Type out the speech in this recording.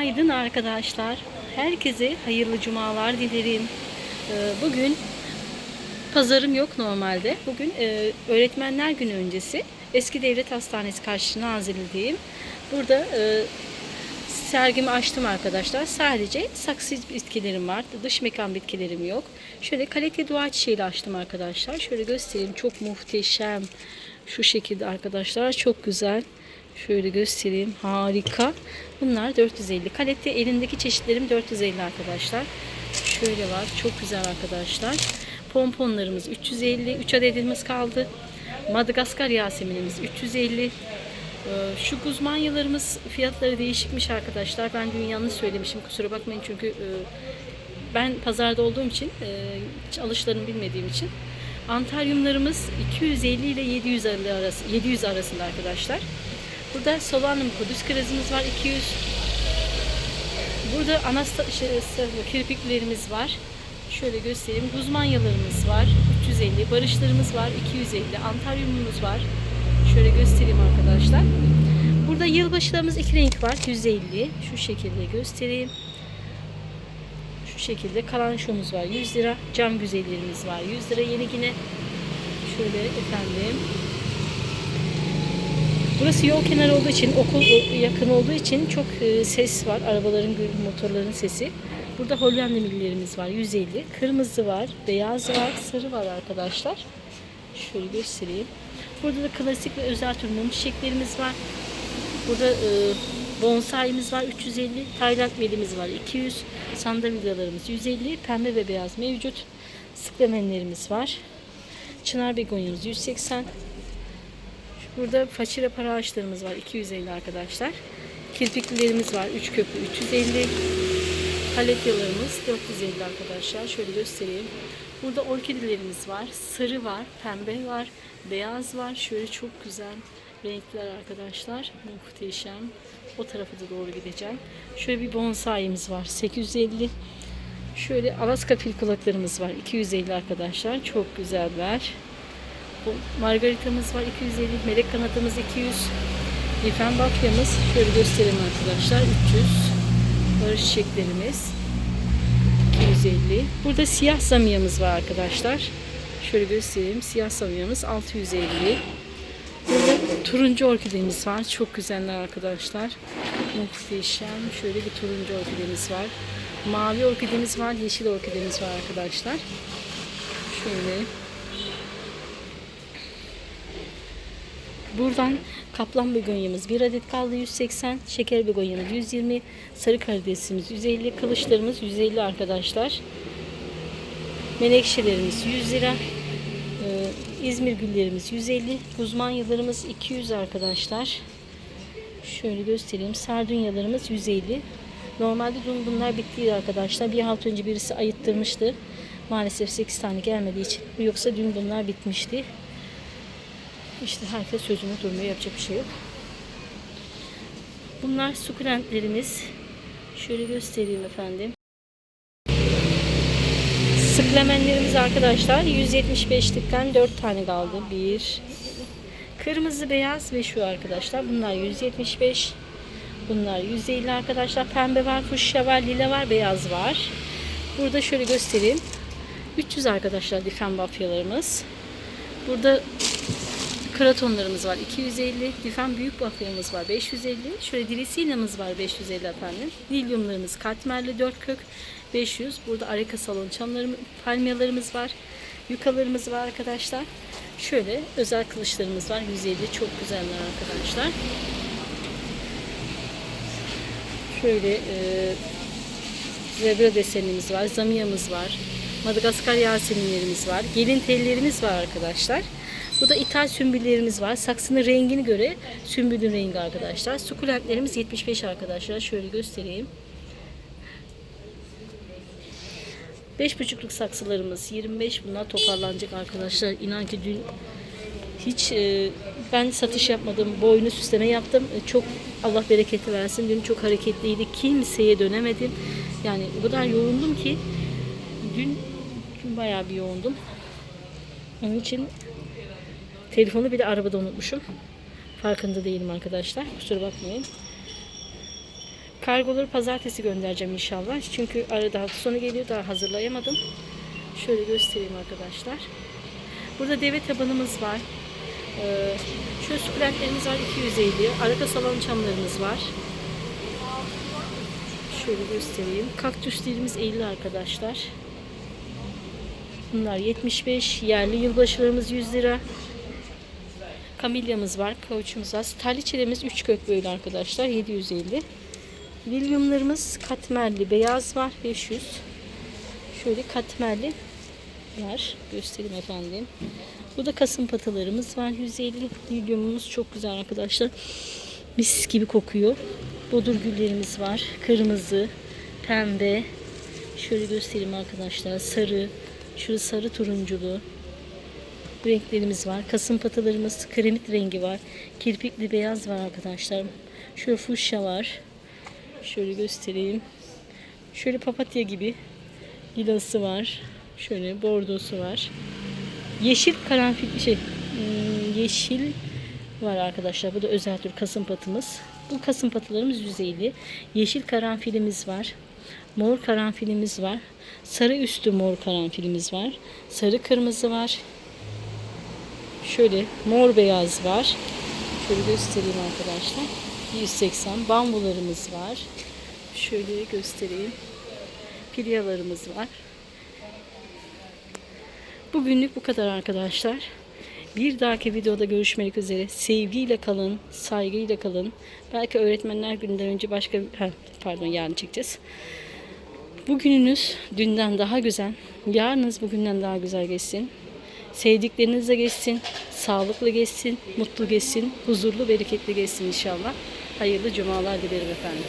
Günaydın arkadaşlar. Herkese hayırlı cumalar dilerim. Ee, Bugün pazarım yok normalde. Bugün e, öğretmenler günü öncesi Eski Devlet Hastanesi karşısına Nazilli'deyim. Burada e, sergimi açtım arkadaşlar. Sadece saksı bitkilerim var. Dış mekan bitkilerim yok. Şöyle kalite dua çiçeğiyle açtım arkadaşlar. Şöyle göstereyim. Çok muhteşem. Şu şekilde arkadaşlar. Çok güzel. Şöyle göstereyim. Harika. Bunlar 450. Kalite elindeki çeşitlerim 450 arkadaşlar. Şöyle var. Çok güzel arkadaşlar. Pomponlarımız 350. 3 adedimiz kaldı. Madagaskar Yaseminimiz 350. Ee, Şu guzmanyalarımız fiyatları değişikmiş arkadaşlar. Ben dün yanlış söylemişim. Kusura bakmayın çünkü e, ben pazarda olduğum için e, hiç alışlarını bilmediğim için Antaryumlarımız 250 ile 700 arası 700 arasında arkadaşlar. Burada solanum kudüs kirazımız var 200. Burada anasta şey, kirpiklerimiz var. Şöyle göstereyim. Guzmanyalarımız var 350. Barışlarımız var 250. Antaryumumuz var. Şöyle göstereyim arkadaşlar. Burada yılbaşılarımız iki renk var 150. Şu şekilde göstereyim. Şu şekilde kalanşomuz var 100 lira. Cam güzellerimiz var 100 lira. Yeni yine şöyle efendim Burası yol kenarı olduğu için, okul yakın olduğu için çok e, ses var. Arabaların, motorların sesi. Burada Hollanda millerimiz var 150. Kırmızı var, beyaz var, sarı var arkadaşlar. Şöyle göstereyim. Burada da klasik ve özel tür mum çiçeklerimiz var. Burada e, bonsai'miz var 350. Tayland melimiz var 200. Sandalyalarımız 150. Pembe ve beyaz mevcut. Sıklemenlerimiz var. Çınar begonyamız 180. Burada façire para ağaçlarımız var 250 arkadaşlar. Kirpiklilerimiz var 3 köprü 350. Paletyalarımız 450 arkadaşlar. Şöyle göstereyim. Burada orkidelerimiz var. Sarı var, pembe var, beyaz var. Şöyle çok güzel renkler arkadaşlar. Muhteşem. O tarafa da doğru gideceğim. Şöyle bir bonsai'miz var 850. Şöyle Alaska fil kulaklarımız var 250 arkadaşlar. Çok güzeller. Margaritamız var 250, melek kanadımız 200, lifen bafyamız şöyle göstereyim arkadaşlar 300, barış çiçeklerimiz 250. Burada siyah zamiyamız var arkadaşlar. Şöyle göstereyim. Siyah zamiyamız 650. Burada turuncu orkidemiz var. Çok güzeller arkadaşlar. Muhteşem. Şöyle bir turuncu orkidemiz var. Mavi orkidemiz var. Yeşil orkidemiz var arkadaşlar. Şöyle Buradan kaplan begonyamız 1 adet kaldı 180, şeker begonyamız 120, sarı karidesimiz 150, kılıçlarımız 150 arkadaşlar. Menekşelerimiz 100 lira. Ee, İzmir güllerimiz 150, guzmanyalarımız 200 arkadaşlar. Şöyle göstereyim. Sardunyalarımız 150. Normalde dün bunlar bittiydi arkadaşlar. Bir hafta önce birisi ayıttırmıştı. Maalesef 8 tane gelmediği için. Yoksa dün bunlar bitmişti. İşte herkes sözünü durmuyor. Yapacak bir şey yok. Bunlar sukulentlerimiz. Şöyle göstereyim efendim. Sıklemenlerimiz arkadaşlar 175'likten 4 tane kaldı. 1 Kırmızı, beyaz ve şu arkadaşlar. Bunlar 175. Bunlar 150 arkadaşlar. Pembe var, fuşya var, lila var, beyaz var. Burada şöyle göstereyim. 300 arkadaşlar difen bafyalarımız. Burada Kratonlarımız var 250. Difen büyük bafyamız var 550. Şöyle dilisinamız var 550 efendim. Lilyumlarımız katmerli 4 kök 500. Burada areka salon çamlarımız, palmiyalarımız var. Yukalarımız var arkadaşlar. Şöyle özel kılıçlarımız var 150. Çok güzeller arkadaşlar. Şöyle e, zebra desenimiz var. Zamiyamız var. Madagaskar yaseminlerimiz var. Gelin tellerimiz var arkadaşlar. Bu da ithal sümbüllerimiz var. Saksının rengini göre sümbülün rengi arkadaşlar. Sukulentlerimiz 75 arkadaşlar. Şöyle göstereyim. 5,5'luk saksılarımız 25. Bunlar toparlanacak arkadaşlar. İnan ki dün hiç e, ben satış yapmadım. Boynu süsleme yaptım. E, çok Allah bereketi versin. Dün çok hareketliydi. Kimseye dönemedim. Yani o kadar yoğundum ki dün, dün bayağı bir yoğundum. Onun için telefonu bile arabada unutmuşum. Farkında değilim arkadaşlar. Kusura bakmayın. Kargoları pazartesi göndereceğim inşallah. Çünkü arada hafta sonu geliyor daha hazırlayamadım. Şöyle göstereyim arkadaşlar. Burada deve tabanımız var. Ee, şöyle sukulentlerimiz var 250. Arka salon çamlarımız var. Şöyle göstereyim. Kaktüslerimiz 50 arkadaşlar. Bunlar 75. Yerli yılbaşılarımız 100 lira. Kamilyamız var. Kauçumuz var. Terliçelerimiz 3 kök böyle arkadaşlar. 750. Lilyumlarımız katmerli. Beyaz var. 500. Şöyle katmerli var. Göstereyim efendim. Bu da kasım patalarımız var. 150. Lilyumumuz çok güzel arkadaşlar. Mis gibi kokuyor. Bodur güllerimiz var. Kırmızı, pembe. Şöyle göstereyim arkadaşlar. Sarı. Şurası sarı turunculu renklerimiz var. Kasım patalarımız kremit rengi var. Kirpikli beyaz var arkadaşlar. Şöyle fuşya var. Şöyle göstereyim. Şöyle papatya gibi lilası var. Şöyle bordosu var. Yeşil karanfil şey hmm, yeşil var arkadaşlar. Bu da özel tür kasım patımız. Bu kasım patılarımız 150. Yeşil karanfilimiz var. Mor karanfilimiz var. Sarı üstü mor karanfilimiz var. Sarı kırmızı var. Şöyle mor beyaz var. Şöyle göstereyim arkadaşlar. 180 bambularımız var. Şöyle göstereyim. Pilyalarımız var. Bugünlük bu kadar arkadaşlar. Bir dahaki videoda görüşmek üzere. Sevgiyle kalın, saygıyla kalın. Belki öğretmenler günden önce başka pardon yarın çekeceğiz. Bugününüz dünden daha güzel. Yarınız bugünden daha güzel geçsin. Sevdiklerinizle geçsin. Sağlıklı geçsin. Mutlu geçsin. Huzurlu, bereketli geçsin inşallah. Hayırlı cumalar dilerim efendim.